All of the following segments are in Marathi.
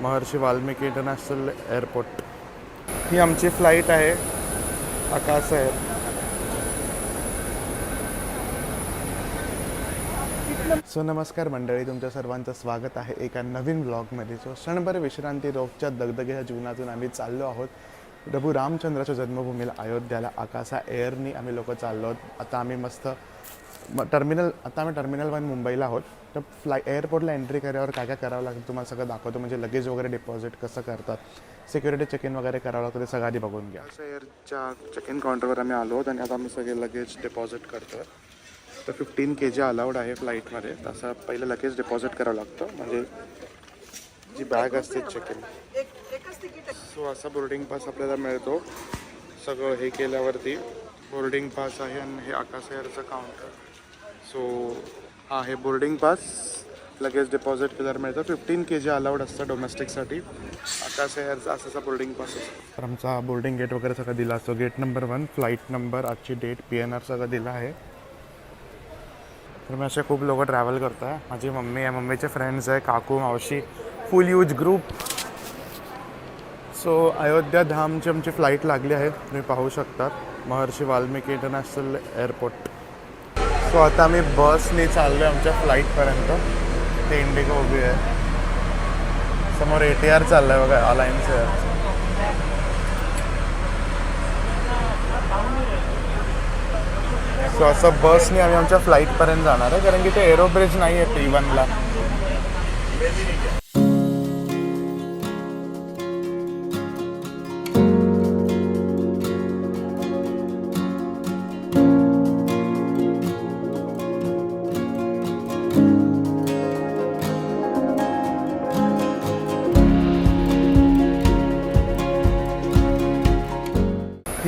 Maharshi Valmiki international airport. ही आमची फ्लाईट आहे आकाश आहे. सो नमस्कार मंडळी तुमच्या सर्वांचं स्वागत आहे एका नवीन ब्लॉगमध्ये सो क्षणभर विश्रांती रोगच्या दगदगीच्या जीवनातून आम्ही चाललो आहोत. प्रभू रामचंद्राच्या जन्मभूमीला अयोध्याला आकाशा एअरनी आम्ही लोक चाललो आहोत. आता आम्ही मस्त टर्मिनल आता आम्ही टर्मिनल वन मुंबईला आहोत. तर फ्लाय एअरपोर्टला एंट्री केल्यावर काय काय करावं लागतं तुम्हाला सगळं दाखवतो. म्हणजे लगेज वगैरे डिपॉझिट कसं करतात सिक्युरिटी चेक इन वगैरे करावं लागतं ते सगळं आधी बघून घ्या. एअरच्या चेक इन काउंटरवर आम्ही आलो आहोत आणि आता आम्ही सगळे लगेज डिपॉझिट करतो तर फिफ्टीन के जी अलाउड आहे फ्लाईटमध्ये तसं पहिलं लगेज डिपॉझिट करावं लागतं. म्हणजे जी बॅग असते चेक इन सो असा बोर्डिंग पास आपल्याला मिळतो. सगळं हे केल्यावरती बोर्डिंग पास आहे आणि हे आकाश एअरचं काउंटर सो हा आहे बोर्डिंग पास लगेच डिपॉझिट केल्यावर मिळतं. फिफ्टीन के जी अलाउड असतं डोमेस्टिकसाठी आकाश एअरचा असाचा बोर्डिंग पास असतो. तर आमचा बोर्डिंग गेट वगैरे सगळं दिला असतो. Gate number one flight number आजची डेट पी एन आर सगळं दिलं आहे. तर मी असे खूप लोक ट्रॅव्हल करत आहे माझी मम्मी आहे. मम्मीचे फ्रेंड्स आहे. काकू मावशी full use group so Ayodhya धामची आमची फ्लाईट लागली आहे. तुम्ही पाहू शकतात Maharshi Valmiki international airport so आता आम्ही बसने चाललो आहे आमच्या फ्लाईटपर्यंत ते इंडिगो उभी आहे. समोर ए टी आर चाललं आहे बघा अलायन्स एअर सो असं बसने आम्ही आमच्या फ्लाईटपर्यंत जाणार आहे कारण की ते एरोब्रिज नाही आहे टी वनला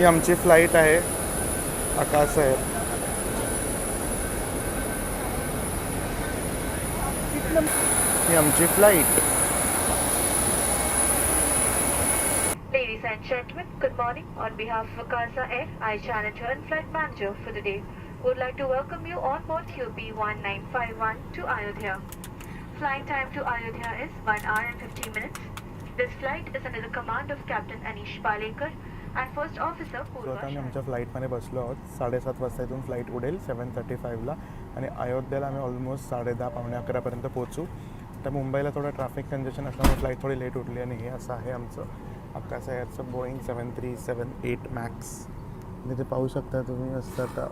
ही आमची फ्लाईट आहे आकाश आहे ही आमची flight Ladies and gentlemen, good morning. On behalf of Akasa Air, I Chana your flight manager for the day. Would like to welcome you on board QB 1951 to Ayodhya. Flying time to Ayodhya is 1 hour and 50 minutes. This flight is under the command of Captain Anish Palekar so आता आम्ही. आमच्या फ्लाईटमध्ये बसलो आहोत. साडेसात वाजता इथून फ्लाईट उडेल सेवन थर्टी फाईव्हला आणि अयोध्येला आम्ही ऑलमोस्ट साडेदहा पावणे अकरापर्यंत पोहोचू. तर मुंबईला थोडं ट्रॅफिक कंजेशन असल्यामुळे फ्लाईट थोडी लेट उठली आणि हे असं आहे आमचं. Akasa एअरचं Boeing seven three seven eight max आणि ते पाहू शकता तुम्ही असं आता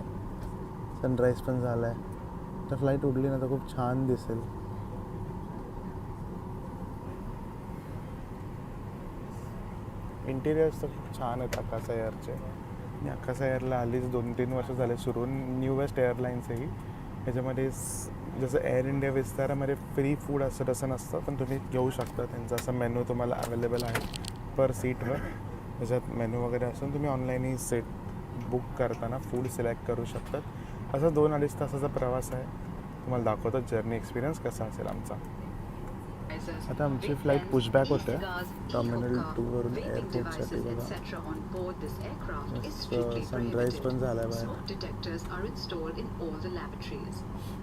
सनराईज पण झाला आहे तर फ्लाईट उडली ना तर खूप छान दिसेल. इंटिरियर्स तर खूप छान आहेत आकाश एअरचे आणि आकाश एअरला आलीच दोन तीन वर्ष झाले सुरू. न्यू वेस्ट एअरलाईन्स आहे ह्याच्यामध्ये जसं एअर इंडिया विस्तारामध्ये फ्री फूड असं तसं नसतं पण तुम्ही घेऊ शकता. त्यांचा असं मेनू तुम्हाला अवेलेबल आहे पर सीटवर त्याच्यात मेनू वगैरे असून तुम्ही ऑनलाईनही सीट बुक करताना फूड सिलेक्ट करू शकतात. असा दोन अडीच तासाचा प्रवास आहे. तुम्हाला दाखवतो जर्नी एक्सपिरियन्स कसा असेल आमचा. आता आमची फ्लाईट पुशबॅक होते टर्मिनल टू वरून एअरपोर्टसाठी बघा सनराईज पण झाला.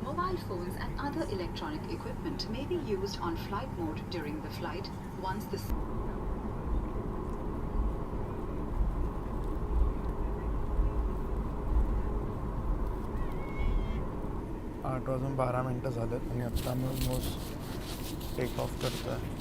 Mobile phones and other electronic equipment may be used on flight mode during the flight once the आठ वाजून बारा मिनटं झालेत आणि आत्ता आम्ही ऑलमोस्ट टेक ऑफ करतो आहे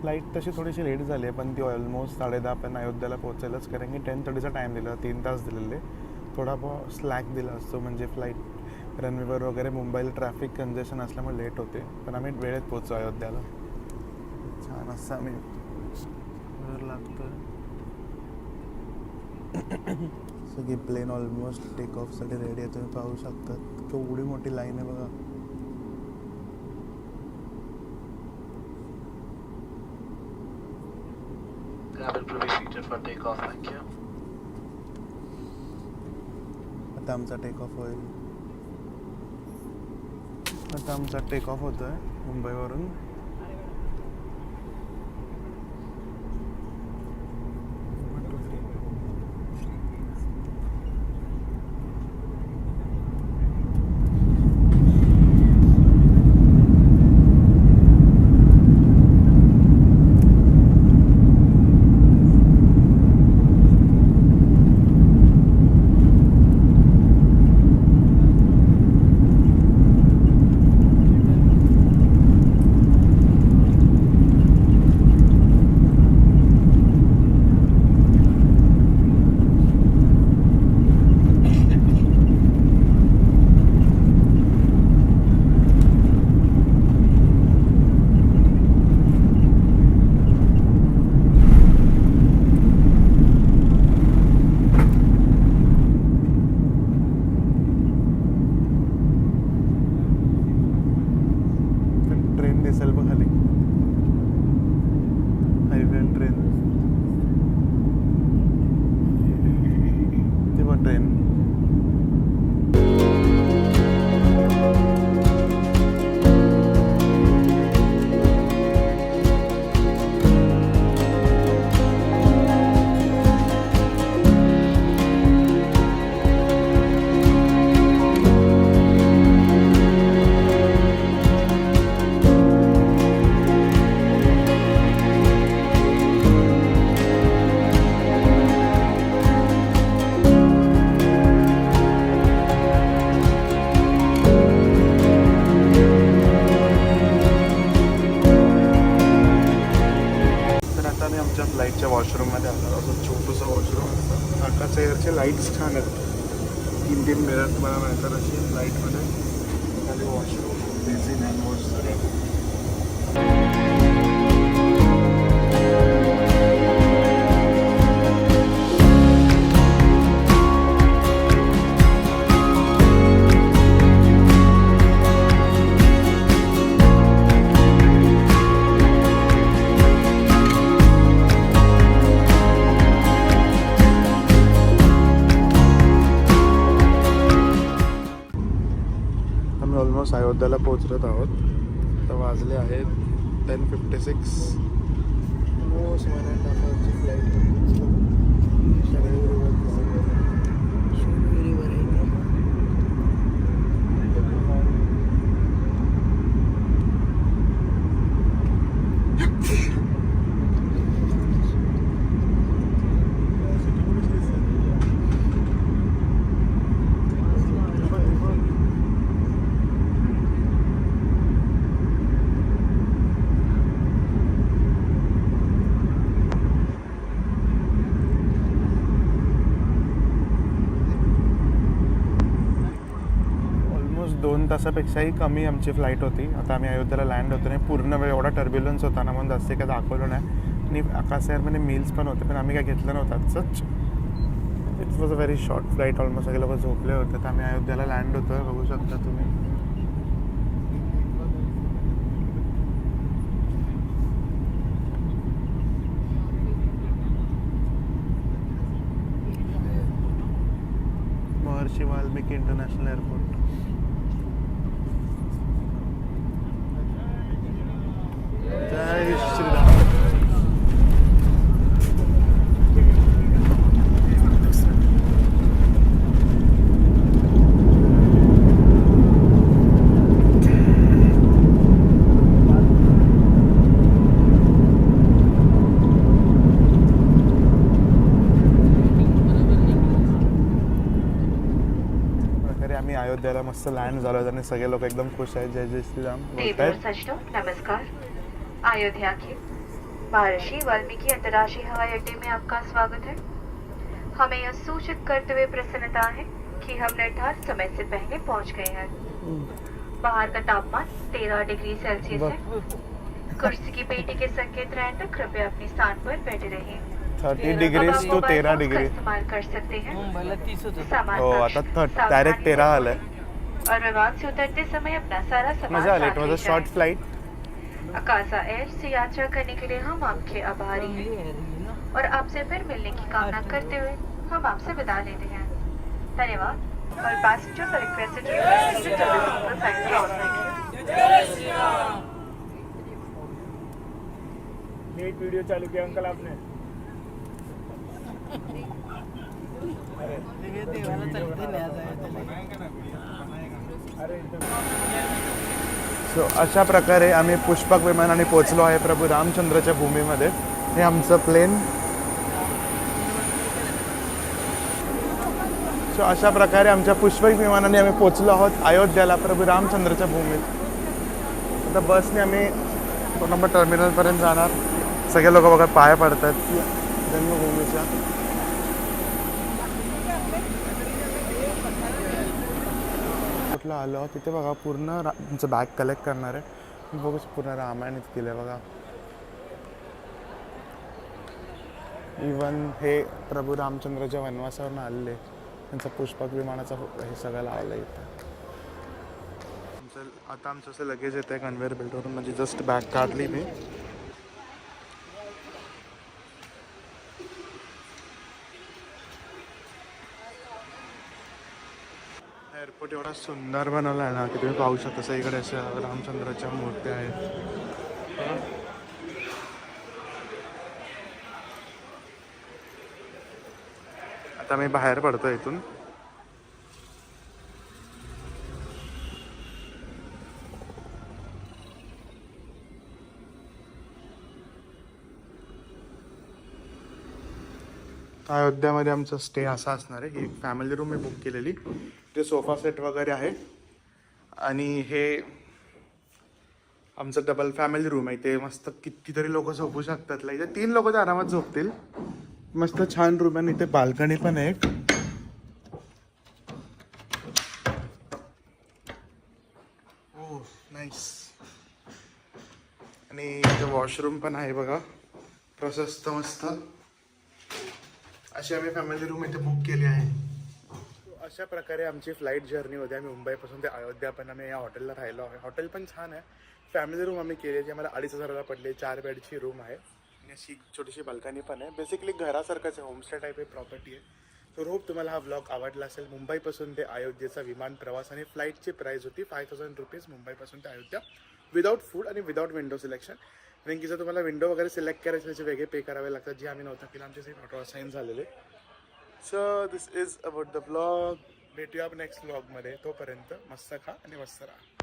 फ्लाईट तशी थोडीशी लेट झाली आहे पण ती ऑलमोस्ट साडेदहा पण अयोध्याला पोहोचायलाच कारण की टेन थर्टीचा टाईम दिला तीन तास दिलेले. थोडा बहुत स्लॅक दिला असतो म्हणजे फ्लाईट रनवेवर वगैरे मुंबईला ट्रॅफिक कंजेशन असल्यामुळे लेट होते. पण आम्ही वेळेत पोहोचू अयोध्याला. छान असं आम्ही. वेळ लागतोय. सगळी प्लेन ऑलमोस्ट टेक ऑफसाठी रेडी आहे तुम्ही पाहू शकता. केवढी मोठी लाईन आहे बघा. आता आमचा टेक ऑफ होईल. आता आमचा टेक ऑफ होतो आहे मुंबईवरून. के सेल पर खाली हाईवे एंड ट्रेन लाईटच्या वॉशरूममध्ये आला असं छोटंसं वॉशरूम असतं. आकाश एअरचे लाईट्स छान आहेत. तीन तीन मिरर तुम्हाला मिळतात अशी लाईटमध्ये खाली वॉशरूम बेसिन हँड वॉश सगळं अयोध्याला पोहोचत आहोत. तर वाजले आहेत ten fifty six almost one and half आवरची flight almost दोन तासापेक्षाही कमी आमची फ्लाईट होती. आता आम्ही अयोध्येला लँड होतो नाही पूर्ण वेळ एवढा टर्ब्युलन्स होता ना म्हणून जास्त काही दाखवलं नाही. आणि आकाश एअरमध्ये मील्स पण होते पण आम्ही काय घेतलं नव्हतं. Such it was a very short flight almost सगळे लोक झोपले होते. तर आम्ही अयोध्येला लँड होतो बघू शकता तुम्ही. महर्षी वाल्मिकी इंटरनॅशनल एअरपोर्ट जय श्रीराम प्रकारे आम्ही अयोध्याला मस्त लँड झालो. आणि सगळे लोक एकदम खुश आहेत. जय जय श्रीराम. नमस्कार. अयोध्या के। महर्षि वाल्मीकि अंतर्राष्ट्रीय हवाई अड्डे में आपका स्वागत है। हमें यह सूचित करते हुए प्रसन्नता है कि हम निर्धारित समय से पहले पहुँच गए हैं। बाहर का तापमान 13 डिग्री सेल्सियस है। कुर्सी की पेटी के संकेत रहने तक कृपया अपने स्थान पर बैठे रहे थर्टी डिग्री मोबाइल तेरह डिग्री। इस्तेमाल कर सकते हैं। हो डायरेक्ट तेरा से आलंय और विमान से उतरते समय अपना सारा सामान मज़ा आली इट साथ अ शॉर्ट जाएँ। अकाजा एयर से यात्रा करने के लिए हम आपके आभारी हैं। और आपसे फिर मिलने की कामना करते हुए हम आपसे विदा लेते हैं। धन्यवाद। और पैसेंजर का रिक्वेस्ट नेट वीडियो चालू किया अंकल आपने। अरे अरे सो अशा प्रकारे आम्ही पुष्पक विमानाने पोचलो आहे प्रभू रामचंद्राच्या भूमीमध्ये. हे आमचं प्लेन सो अशा प्रकारे आमच्या पुष्पक विमानाने आम्ही पोचलो आहोत अयोध्याला प्रभू रामचंद्राच्या भूमीत. आता बसने आम्ही दोन नंबर टर्मिनलपर्यंत जाणार. सगळे लोक बघा पाया पडतात जन्मभूमीच्या कुठलं आलो तिथे बघा पूर्ण रा- तुमचं बॅग कलेक्ट करणार आहे. बघू पूर्ण रामायण इथे केलं बघा. इवन हे प्रभू रामचंद्राच्या वनवासावरून आलेले. त्यांचं पुष्पक विमानाचं हो- हे सगळं लावलं इथं. आता आमचं असं लगेज येतं आहे कन्व्हेअर बेल्टवरून म्हणजे जस्ट बॅग काढली मी. एअरपोर्ट एवढा सुंदर बनवला आहे ना की तुम्ही पाहू शकता इकडे अशा रामचंद्राच्या मूर्त्या आहेत. आता मी बाहेर पडतो इथून. अयोध्यामध्ये आमचा स्टे असा असणार आहे. ही एक फॅमिली रूम मी बुक केलेली. ते सोफा सेट वगैरे आहे. आणि हे आमचं डबल फॅमिली रूम आहे. ते मस्त कितीतरी लोक झोपू शकतात. इथे तीन लोक तर आरामात झोपतील. मस्त छान रूम आहे. आणि इथे बाल्कनी पण आहे एक. Oh, ओ नाईस आणि इथे वॉशरूम पण आहे बघा. प्रशस्त मस्त. अशी आम्ही फॅमिली रूम इथे बुक केली आहे. अशा प्रकारे आमची फ्लाईट जर्नी होती. आम्ही मुंबईपासून ते अयोध्या पण आम्ही या हॉटेलला राहिलो आहे. हॉटेल पण छान आहे. फॅमिली रूम आम्ही केली जी आम्हाला अडीच हजाराला पडली चार बेडची रूम आहे. आणि अशी छोटीशी बाल्कनी पण आहे. बेसिकली घरासारखंच आहे. होमस्टे टाईप आहे प्रॉपर्टी आहे. तर होप तुम्हाला हा ब्लॉग आवडला असेल. मुंबईपासून ते अयोध्येचा विमान प्रवास आणि फ्लाईटची प्राईस होती फाय थाउजंड रुपीज मुंबईपासून ते अयोध्या विदाऊट फूड आणि विदाऊट विंडो सिलेक्शन कारण की जर तुम्हाला विंडो वगैरे सिलेक्ट करायचे त्याचे वेगळे पे करावे लागतात जे आम्ही नव्हतं केलं. आमचे ऑटो असाईन झालेले. So this is about the blog भेटूया नेक्स्ट ब्लॉगमध्ये तोपर्यंत मस्त खा आणि मस्त राहा.